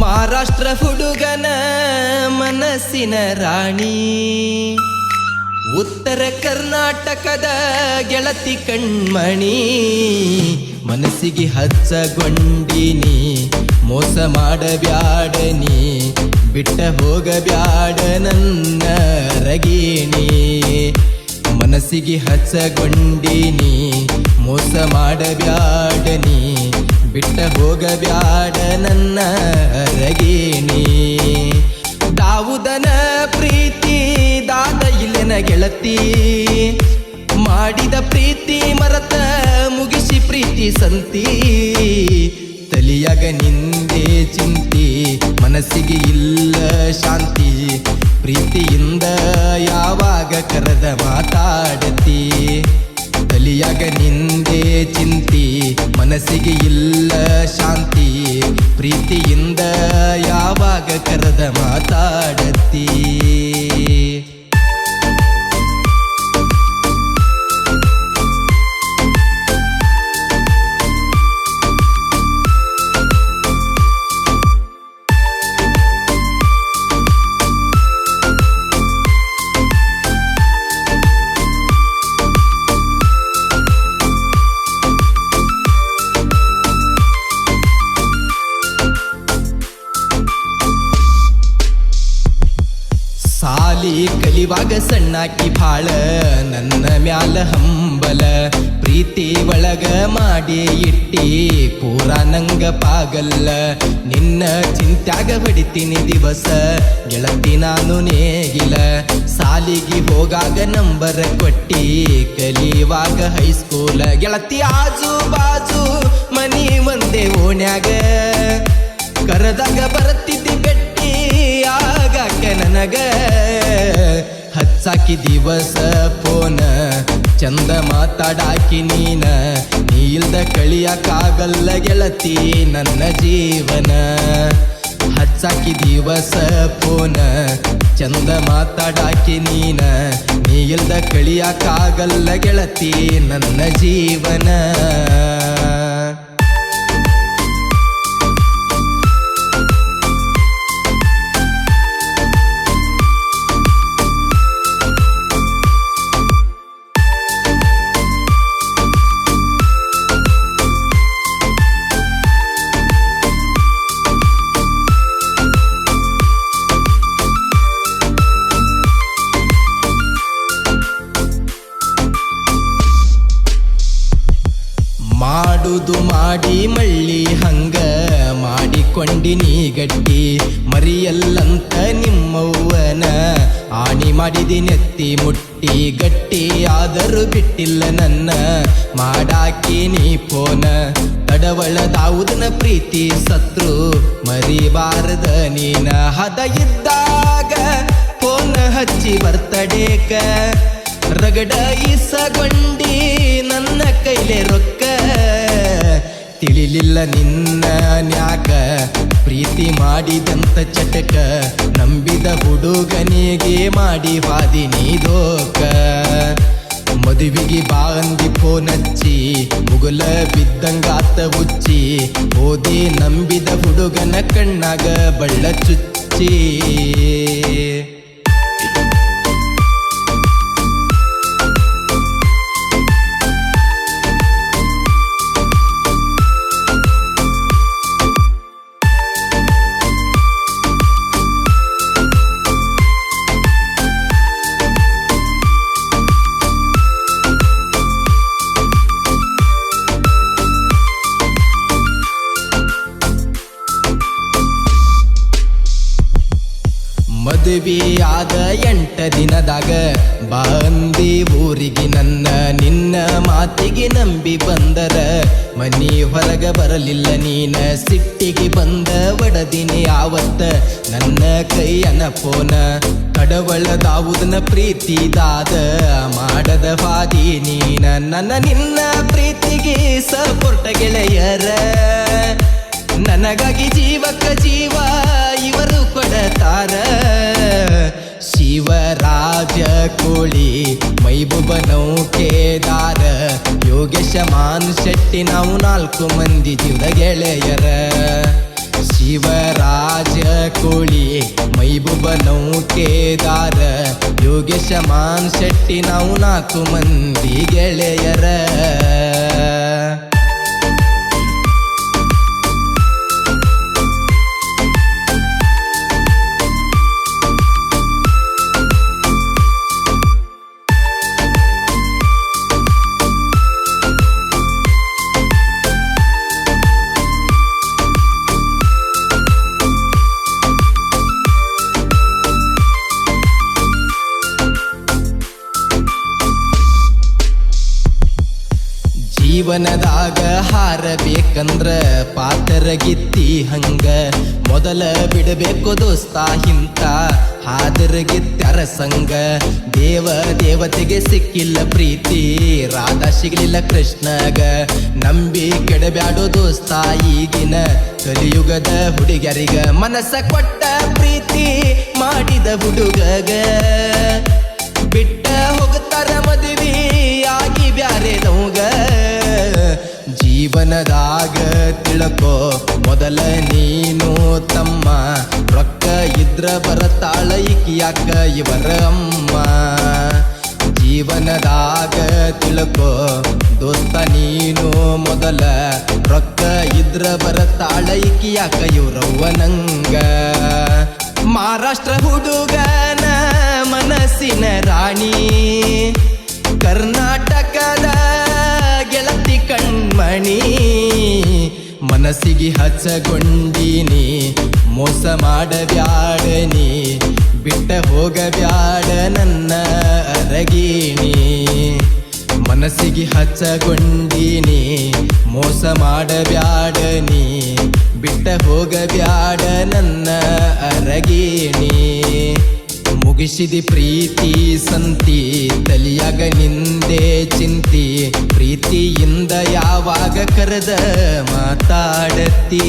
ಮಹಾರಾಷ್ಟ್ರ ಹುಡುಗನ ಮನಸ್ಸಿನ ರಾಣಿ. ಉತ್ತರ ಕರ್ನಾಟಕದ ಗೆಳತಿ ಕಣ್ಮಣಿ. ಮನಸ್ಸಿಗೆ ಹಚ್ಚಗೊಂಡಿನಿ ಮೋಸ ಮಾಡಬ್ಯಾಡನಿ ಬಿಟ್ಟ ಹೋಗಬ್ಯಾಡ ನನ್ನ ರಗೀಣಿ. ಮನಸ್ಸಿಗೆ ಹಚ್ಚಗೊಂಡಿನಿ ಮೋಸ ಮಾಡಬ್ಯಾಡನಿ ಬಿಟ್ಟ ಹೋಗಬ್ಯಾಡ ನನ್ನ ರಗೀಣಿ ದಾವುದನ ಪ್ರೀತಿ, ದಾದ ಇಲ್ಲನ ಗೆಳತಿ. ಮಾಡಿದ ಪ್ರೀತಿ ಮರತ ಮುಗಿಸಿ ಪ್ರೀತಿ ಸಂತಿ. ತಲಿಯಾಗ ನಿಂದೆ ಚಿಂತಿ, ಮನಸ್ಸಿಗೆ ಇಲ್ಲ ಶಾಂತಿ. ಪ್ರೀತಿಯಿಂದ ಯಾವಾಗ ಕರೆದ ಮಾತಾಡತಿ? ತಲಿಯಾಗ ನಿಂದೆ ಚಿಂತಿ ಮನಸ್ಸಿಗೆ ಇಲ್ಲ ಶಾಂತಿ ಪ್ರೀತಿಯಿಂದ ಯಾವಾಗ ಕರೆದ ಮಾತಾಡತಿ ಕಲಿವಾಗ ಸಣ್ಣಾಕಿ ಭಾಳ, ನನ್ನ ಮ್ಯಾಲ ಹಂಬಲ. ಪ್ರೀತಿ ಒಳಗ ಮಾಡಿ ಇಟ್ಟಿ, ಪೂರ ನಂಗ ಪಾಗಲ್ಲ. ನಿನ್ನ ಚಿಂತ್ಯಾಗ ಹೊಡಿತೀನಿ ದಿವಸ, ಗೆಳತಿ ನಾನು ನೇಗಿಲ. ಸಾಲಿಗೆ ಹೋಗಾಗ ನಂಬರ್ ಕೊಟ್ಟಿ, ಕಲಿಯುವಾಗ ಹೈಸ್ಕೂಲ. ಗೆಳತಿ ಆಜು ಬಾಜು, ಮನಿ ಒಂದೇ ಓಣ್ಯಾಗ. ಕರೆದಾಗ ಬರ್ತಿದ್ದಿ ಬೆಟ್ಟಿ, ಆಗಾಕ ನನಗ ಹಚ್ಚಾಕಿ ದಿವಸ ಫೋನ ಚಂದ ಮಾತಾಡಾಕಿ ನೀನ. ನೀ ಇಲ್ದ ಕಳಿಯಕ್ಕಾಗಲ್ಲ ಗೆಳತಿ, ನನ್ನ ಜೀವನ. ಹಚ್ಚಾಕಿ ದಿವಸ ಫೋನ ಚಂದ ಮಾತಾಡಾಕಿ ನೀನ. ನೀ ಇಲ್ದ ಕಳಿಯಕ್ಕಾಗಲ್ಲ ಗೆಳತಿ, ನನ್ನ ಜೀವನ. ಮಾಡಿ ಮಳ್ಳಿ ಹಂಗ ಮಾಡಿಕೊಂಡಿನಿ ಗಟ್ಟಿ ಮರಿಯಲ್ಲಂತ ನಿಮ್ಮವ್ವನ. ಆಣಿ ಮಾಡಿದಿ ನೆತ್ತಿ ಮುಟ್ಟಿ ಗಟ್ಟಿ ಆದರೂ ಬಿಟ್ಟಿಲ್ಲ ನನ್ನ. ಮಾಡಾಕಿ ನೀ ಫೋನ ತಡವಳದಾವುದನ ಪ್ರೀತಿ ಸತ್ರು. ಮರಿಬಾರದ ನೀನ ಹದ ಇದ್ದಾಗ ಫೋನ್ ಹಚ್ಚಿ ಬರ್ತಡೇಕ ರಗಡ ಇಸಗೊಂಡಿ ನಿನ್ನ ನ್ಯಾಕ ಪ್ರೀತಿ ಮಾಡಿದಂತ ಚಟಕ ನಂಬಿದ ಹುಡುಗನಿಗೆ ಮಾಡಿ ನೀ ದೋಕ ಮದುವಿಗೆ ಬಾಂದಿ ಫೋನ್ ಹಚ್ಚಿ, ಮುಗುಲ ಬಿದ್ದಂಗಾತ ಉಚ್ಚಿ ಓದಿ ನಂಬಿದ ಹುಡುಗನ ಕಣ್ಣಾಗ ಬಳ್ಳ ಚುಚ್ಚಿ. ಮದುವೆಯಾದ ಎಂಟ ದಿನದಾಗ ಬಂದಿ ಊರಿಗೆ ನನ್ನ, ನಿನ್ನ ಮಾತಿಗೆ ನಂಬಿ ಬಂದರ ಮನಿ ಹೊರಗ ಬರಲಿಲ್ಲ ನೀನ, ಸಿಟ್ಟಿಗೆ ಬಂದ ಒಡದಿನಿ ಆವತ್ತ. ನನ್ನ ಕೈಯನ ಫೋನ ಕಡವಳದಾವುದನ ಪ್ರೀತಿದಾದ. ಮಾಡದ ಹಾದಿ ನೀನ, ನನ್ನ ನಿನ್ನ ಪ್ರೀತಿಗೆ ಸಪೋರ್ಟ ಗೆಳೆಯರ. ನನಗಾಗಿ ಜೀವಕ್ಕ ಜೀವ. ಶಿವರಾಜ ಕೋಳಿ, ಮೈಬುಬ ನೌಕೆದಾರ ಯೋಗೇಶ ಮಾನ್ ಶೆಟ್ಟಿ, ನಾವು ನಾಲ್ಕು ಮಂದಿ ಜೀವದ ಗೆಳೆಯರ. ಶಿವರಾಜ ಕೋಳಿ, ಮೈಬುಬ ನೌಕೇದಾರ ಯೋಗೇಶ ಮಾನ್ ಶೆಟ್ಟಿ, ನಾವು ನಾಲ್ಕು ಮಂದಿ ಗೆಳೆಯರ. ಜೀವನದಾಗ ಹಾರಬೇಕಂದ್ರ ಪಾತರಗಿತ್ತಿ ಹಂಗ. ಮೊದಲ ಬಿಡಬೇಕು ದೋಸ್ತ ಹಿಂತ ಹಾದರಗಿತ್ತರ ಸಂಗ ದೇವ ದೇವತೆಗೆ ಸಿಕ್ಕಿಲ್ಲ ಪ್ರೀತಿ, ರಾಧಾ ಸಿಗಲಿಲ್ಲ ಕೃಷ್ಣಗ. ನಂಬಿ ಕೆಡಬ್ಯಾಡೋ ದೋಸ್ತ ಈಗಿನ ಕಲಿಯುಗದ ಹುಡುಗರಿಗ ಮನಸ್ಸ ಕೊಟ್ಟ ಪ್ರೀತಿ ಮಾಡಿದ ಹುಡುಗಗ. ಬಿಟ್ಟ ಹೋಗುತ್ತಾರ ಮದುವೆ ಜೀವನದಾಗ ತಿಳ್ಕೋ. ಮೊದಲ ನೀನು ತಮ್ಮ. ರೊಕ್ಕ ಇದ್ರ ಬರತಾಳ ಯಾಕ ಇವರ ಅಮ್ಮ. ಜೀವನದಾಗ ತಿಳ್ಕೋ. ದೋಸ್ತ ನೀನು ಮೊದಲ. ರೊಕ್ಕ ಇದ್ರ ಬರತಾಳ ಯಾಕ ಇವ್ರವ್ವ ನಂಗ. ಮಹಾರಾಷ್ಟ್ರ ಹುಡುಗನ ಮನಸ್ಸಿನ ರಾಣಿ. ಕರ್ನಾಟಕದ ಕಣ್ಮಣಿ ಮನಸ್ಸಿಗೆ ಹಚ್ಚಗೊಂಡೀನಿ. ಮೋಸ ಮಾಡಬ್ಯಾಡನಿ, ಬಿಟ್ಟ ಹೋಗಬ್ಯಾಡ ನನ್ನ ಅರಗೀಣಿ. ಮನಸ್ಸಿಗೆ ಹಚ್ಚಗೊಂಡೀನಿ, ಮೋಸ ಮಾಡಬ್ಯಾಡನಿ, ಬಿಟ್ಟ ಹೋಗಬ್ಯಾಡ ನನ್ನ ಅರಗೀಣಿ. ಮುಗಿಸಿದಿ ಪ್ರೀತಿ ಸಂತಿ ತಲಿಯಾಗ ನಿಂದೆ ಚಿಂತಿ ಪ್ರೀತಿಯಿಂದ ಯಾವಾಗ ಕರೆದ ಮಾತಾಡತ್ತೀ